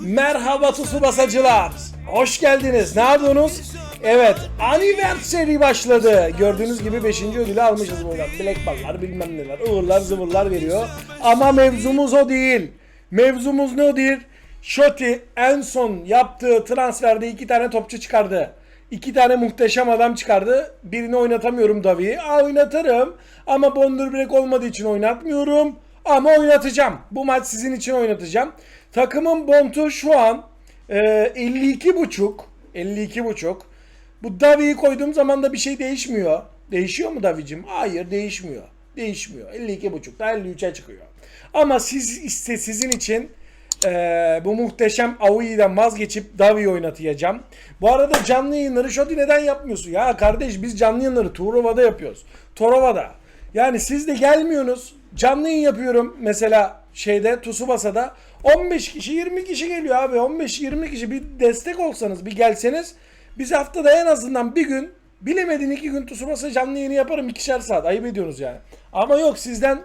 Merhaba Tsubasacılar. Hoş geldiniz. Ne yapıyorsunuz? Evet, Anniversary başladı. Gördüğünüz gibi 5. ödülü almışız buradan. Black ballar bilmem neler, ıvırlar zıvırlar veriyor. Ama mevzumuz o değil. Mevzumuz ne o değil? En son yaptığı transferde iki tane topçu çıkardı. İki tane muhteşem adam çıkardı. Birini oynatamıyorum Davi'yi. Aa oynatırım. Ama Bonder Break olmadığı için oynatmıyorum. Ama oynatacağım. Bu maç sizin için oynatacağım. Takımın Bontu şu an e, 52 buçuk. 52 buçuk. Bu Davi'yi koyduğum zaman da bir şey değişmiyor. Değişiyor mu Davi'cim? Hayır değişmiyor. Değişmiyor. 52 buçuk da 53'e çıkıyor. Ama siz iste sizin için e, bu muhteşem Aoi'den vazgeçip Davi'yi oynatacağım. Bu arada canlı yayınları Şoti neden yapmıyorsun? Ya kardeş biz canlı yayınları Turova'da yapıyoruz. Torova'da. Yani siz de gelmiyorsunuz. Canlı yayın yapıyorum mesela şeyde Tsubasa'da 15 kişi 20 kişi geliyor abi 15-20 kişi bir destek olsanız bir gelseniz biz haftada en azından bir gün bilemedin iki gün Tsubasa canlı yayını yaparım ikişer saat ayıp ediyorsunuz yani. Ama yok sizden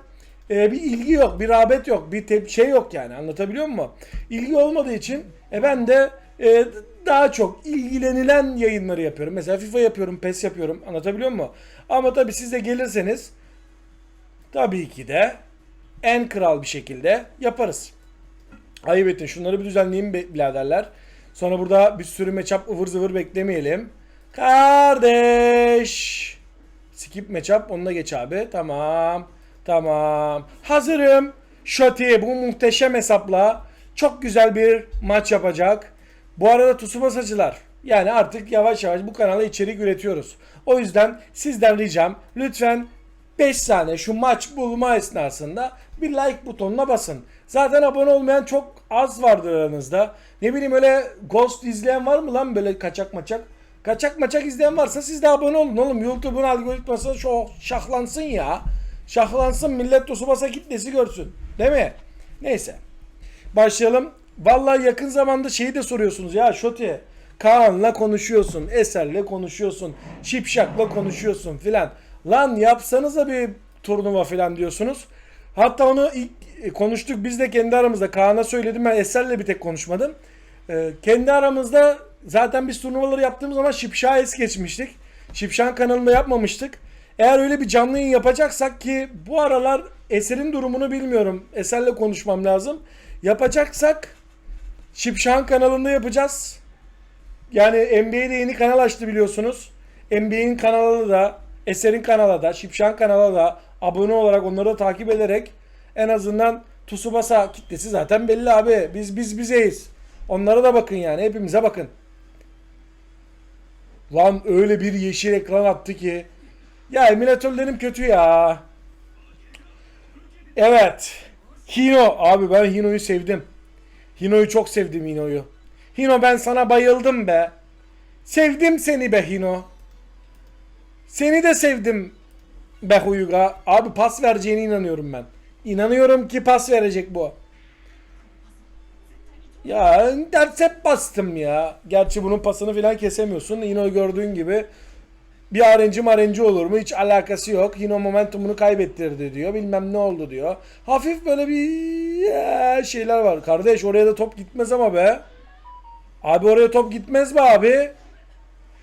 e, bir ilgi yok bir rağbet yok bir tep- şey yok yani anlatabiliyor muyum? İlgi olmadığı için e, ben de e, daha çok ilgilenilen yayınları yapıyorum. Mesela FIFA yapıyorum, PES yapıyorum. Anlatabiliyor muyum? Ama tabii siz de gelirseniz tabii ki de en kral bir şekilde yaparız. Ayıp ettin. Şunları bir düzenleyeyim be- biraderler. Sonra burada bir sürü matchup ıvır zıvır beklemeyelim. Kardeş. Skip matchup onunla geç abi. Tamam. Tamam. Hazırım. Shoti bu muhteşem hesapla çok güzel bir maç yapacak. Bu arada Tsubasacılar yani artık yavaş yavaş bu kanala içerik üretiyoruz. O yüzden sizden ricam lütfen 5 saniye şu maç bulma esnasında bir like butonuna basın. Zaten abone olmayan çok az vardır aranızda. Ne bileyim öyle Ghost izleyen var mı lan böyle kaçak maçak? Kaçak maçak izleyen varsa siz de abone olun oğlum. YouTube'un algoritması şu şahlansın ya. Şahlansın millet Tsubasa kitlesi görsün. Değil mi? Neyse. Başlayalım. Vallahi yakın zamanda şeyi de soruyorsunuz ya Şoti. Kaan'la konuşuyorsun, Eser'le konuşuyorsun, Şipşak'la konuşuyorsun filan. Lan yapsanıza bir turnuva filan diyorsunuz. Hatta onu ilk e, konuştuk biz de kendi aramızda. Kaan'a söyledim ben Eser'le bir tek konuşmadım. Ee, kendi aramızda zaten biz turnuvaları yaptığımız zaman Şipşak'a es geçmiştik. Şipşak'ın kanalında yapmamıştık. Eğer öyle bir canlı yayın yapacaksak ki bu aralar Eser'in durumunu bilmiyorum. Eser'le konuşmam lazım. Yapacaksak Şipşak'ın kanalında yapacağız. Yani NBA'de yeni kanal açtı biliyorsunuz. NBA'in kanalı da, Eser'in kanalı da, Şipşak'ın kanalı da abone olarak onları da takip ederek en azından Tsubasa kitlesi zaten belli abi. Biz biz bizeyiz. Onlara da bakın yani. Hepimize bakın. Lan öyle bir yeşil ekran attı ki. Ya emülatörlerim kötü ya. Evet. Hino. Abi ben Hino'yu sevdim. Hino'yu çok sevdim Hino'yu. Hino ben sana bayıldım be. Sevdim seni be Hino. Seni de sevdim be Huyuga. Abi pas vereceğine inanıyorum ben. İnanıyorum ki pas verecek bu. Ya ders hep bastım ya. Gerçi bunun pasını filan kesemiyorsun. Hino gördüğün gibi bir arenci marenci olur mu? Hiç alakası yok. Hino momentumunu kaybettirdi diyor. Bilmem ne oldu diyor. Hafif böyle bir şeyler var. Kardeş oraya da top gitmez ama be. Abi oraya top gitmez mi abi?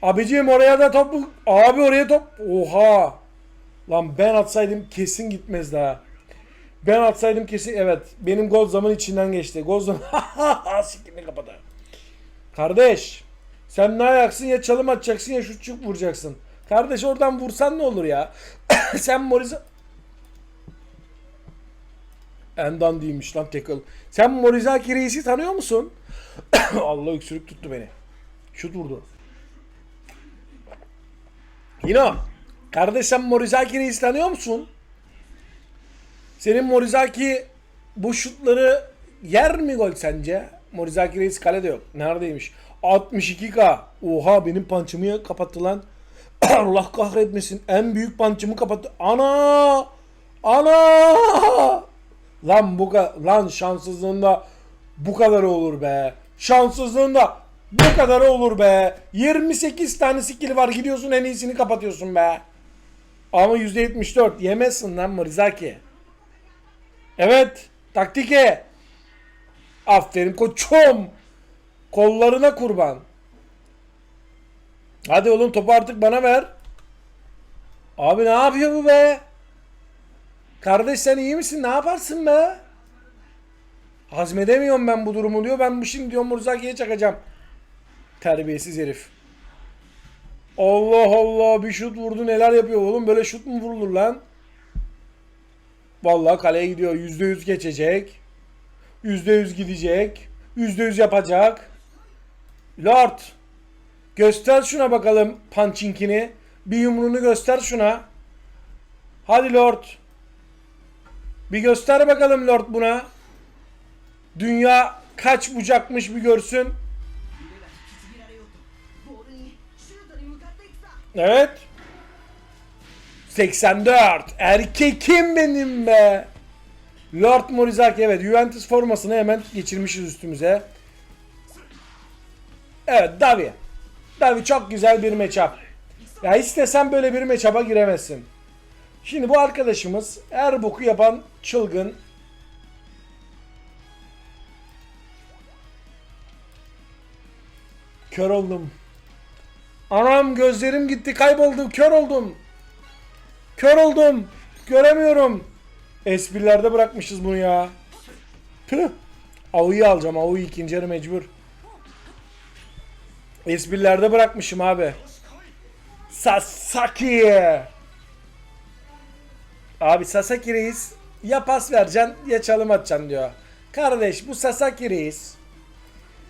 Abiciğim oraya da top Abi oraya top. Oha. Lan ben atsaydım kesin gitmez daha. Ben atsaydım kesin evet. Benim gol zaman içinden geçti. Gol zaman. Sikini kapadı. Kardeş. Sen ne ayaksın ya çalım atacaksın ya şutçuk vuracaksın. Kardeş oradan vursan ne olur ya? Sen Morris... Endan değilmiş lan tackle. Sen Morizaki Reis'i tanıyor musun? Allah öksürük tuttu beni. Şut vurdu. Yino. Kardeş sen Morizaki Reis'i tanıyor musun? Senin Morizaki bu şutları yer mi gol sence? Morizaki Reis kalede yok. Neredeymiş? 62k. Oha benim pançımı kapattı lan. Allah kahretmesin. En büyük pançımı kapattı. Ana! Ana! Lan bu lan şanssızlığında bu kadar olur be. Şanssızlığında bu kadar olur be. 28 tane skill var gidiyorsun en iyisini kapatıyorsun be. Ama %74 yemezsin lan Morizaki. Evet. Taktike. Aferin koçum. Kollarına kurban. Hadi oğlum topu artık bana ver. Abi ne yapıyor bu be? Kardeş sen iyi misin? Ne yaparsın be? Hazmedemiyorum ben bu durumu diyor. Ben bu şimdi diyor Murzaki'ye çakacağım. Terbiyesiz herif. Allah Allah bir şut vurdu neler yapıyor oğlum böyle şut mu vurulur lan? Vallahi kaleye gidiyor. Yüzde yüz geçecek. Yüzde yüz gidecek. Yüzde yüz yapacak. Lord. Göster şuna bakalım punchinkini. Bir yumruğunu göster şuna. Hadi Lord. Bir göster bakalım Lord buna. Dünya kaç bucakmış bir görsün. Evet. 84. Erkekim benim be. Lord Morizaki evet Juventus formasını hemen geçirmişiz üstümüze. Evet Davi. Davi çok güzel bir matchup. Ya istesen böyle bir matchup'a giremezsin. Şimdi bu arkadaşımız her boku yapan çılgın. Kör oldum. Anam gözlerim gitti kayboldu kör oldum. Kör oldum. Göremiyorum. Esprilerde bırakmışız bunu ya. Tüh. Avu'yu alacağım. Avu ikinci yarı mecbur. Esprilerde bırakmışım abi. Sasaki. Abi Sasaki reis ya pas vereceksin ya çalım atacaksın diyor. Kardeş bu Sasaki reis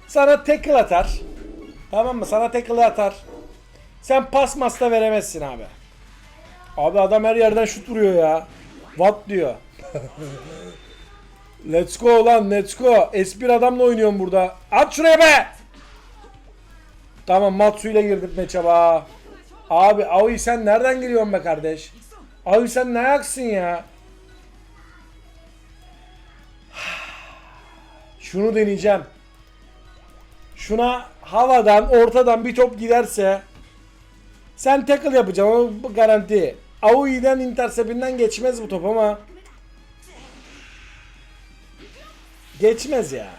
sana tackle atar. Tamam mı? Sana tackle atar. Sen pas masta veremezsin abi. Abi adam her yerden şut vuruyor ya. What diyor. let's go lan let's go. Espri adamla oynuyorum burada. At şuraya be. Tamam Matsu ile girdik meçaba. Abi Aoy sen nereden geliyorsun be kardeş? Aoy sen ne ayaksın ya? Şunu deneyeceğim. Şuna havadan ortadan bir top giderse sen tackle yapacaksın o bu garanti. Aoi'den interceptinden geçmez bu top ama geçmez ya.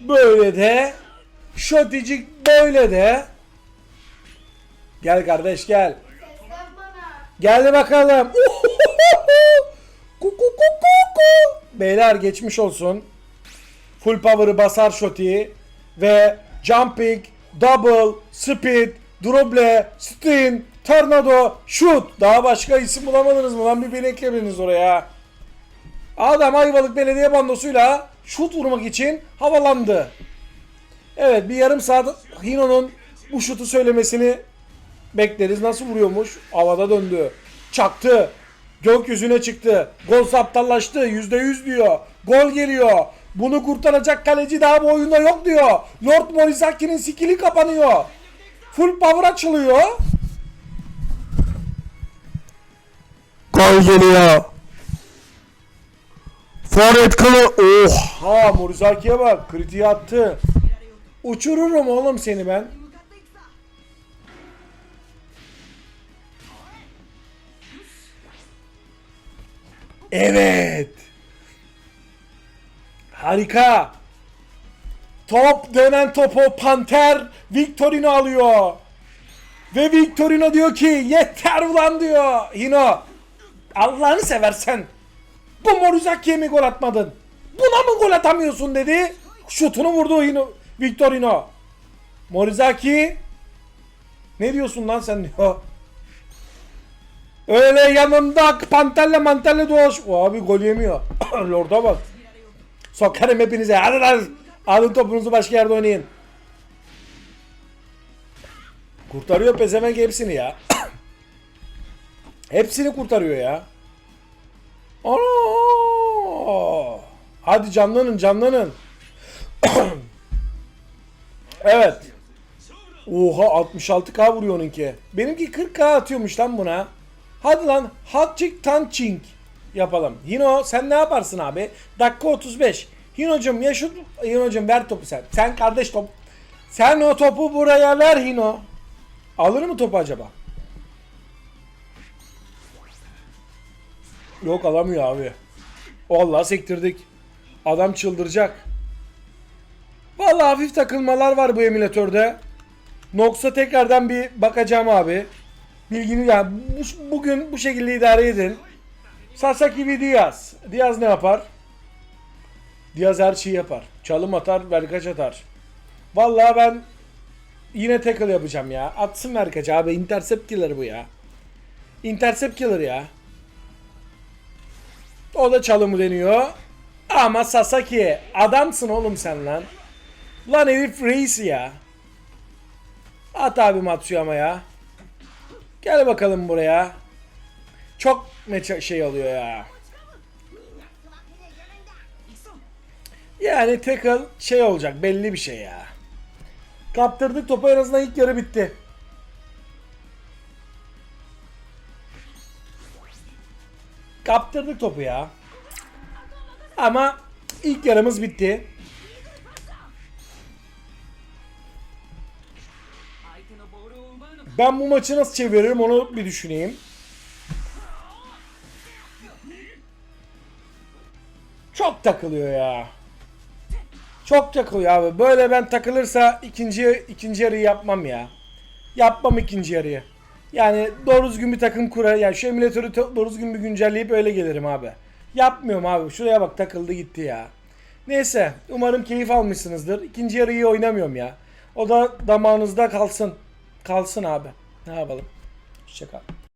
Böyle de şoticik böyle de Gel kardeş gel. Gel bakalım. Kuku kuku kuku. Beyler geçmiş olsun. Full power'ı basar shot'i ve jumping, double, speed, dribble, spin, tornado, shoot. Daha başka isim bulamadınız mı lan? Bir beni eklemediniz oraya. Adam Ayvalık Belediye Bandosu'yla şut vurmak için havalandı. Evet bir yarım saat Hino'nun bu şutu söylemesini bekleriz. Nasıl vuruyormuş? Havada döndü. Çaktı. Gökyüzüne çıktı. Gol aptallaştı. %100 diyor. Gol geliyor. Bunu kurtaracak kaleci daha bu oyunda yok diyor. Lord Morisaki'nin skili kapanıyor. Full power açılıyor. Gol geliyor. Forvet kılı. Oha Morisaki'ye bak. Kritiği attı. Uçururum oğlum seni ben. Evet. Harika. Top dönen topu Panter Victorino alıyor. Ve Victorino diyor ki yeter ulan diyor. Hino Allah'ını seversen bu Morizaki'ye mi gol atmadın? Buna mı gol atamıyorsun dedi. Şutunu vurdu Hino, Victorino. Morizaki ne diyorsun lan sen diyor. Öyle yanımda pantelle mantelle dolaş. Abi gol yemiyor. Lord'a bak. Sokarım hepinize. Hadi lan. Alın topunuzu başka yerde oynayın. Kurtarıyor pezevenk hepsini ya. hepsini kurtarıyor ya. Ana! Hadi canlanın canlanın. evet. Oha 66k vuruyor onunki. Benimki 40k atıyormuş lan buna. Hadi lan Hatchik Tanching yapalım. Hino sen ne yaparsın abi? Dakika 35. Hino'cum ya şu Hino'cum ver topu sen. Sen kardeş top. Sen o topu buraya ver Hino. Alır mı topu acaba? Yok alamıyor abi. Vallahi sektirdik. Adam çıldıracak. Vallahi hafif takılmalar var bu emülatörde. Nox'a tekrardan bir bakacağım abi. Bilgini yani bu- bugün bu şekilde idare edin. Sasaki ve Diaz. Diaz ne yapar? Diaz her şeyi yapar. Çalım atar, verkaç atar. Vallahi ben yine tackle yapacağım ya. Atsın verkaç abi. Intercept killer bu ya. Intercept killer ya. O da çalımı deniyor. Ama Sasaki adamsın oğlum sen lan. Lan herif reis ya. At abi Matsuyama ya. Gel bakalım buraya. Çok ne şey alıyor ya. Yani tekrar şey olacak belli bir şey ya. Kaptırdık topu en azından ilk yarı bitti. Kaptırdık topu ya. Ama ilk yarımız bitti. Ben bu maçı nasıl çeviririm onu bir düşüneyim. Takılıyor ya. Çok takılıyor abi. Böyle ben takılırsa ikinci ikinci yarıyı yapmam ya. Yapmam ikinci yarıyı. Yani doğru düzgün bir takım kurar. Yani şu emülatörü doğru düzgün bir güncelleyip öyle gelirim abi. Yapmıyorum abi. Şuraya bak takıldı gitti ya. Neyse. Umarım keyif almışsınızdır. İkinci yarıyı oynamıyorum ya. O da damağınızda kalsın. Kalsın abi. Ne yapalım? Hoşçakal.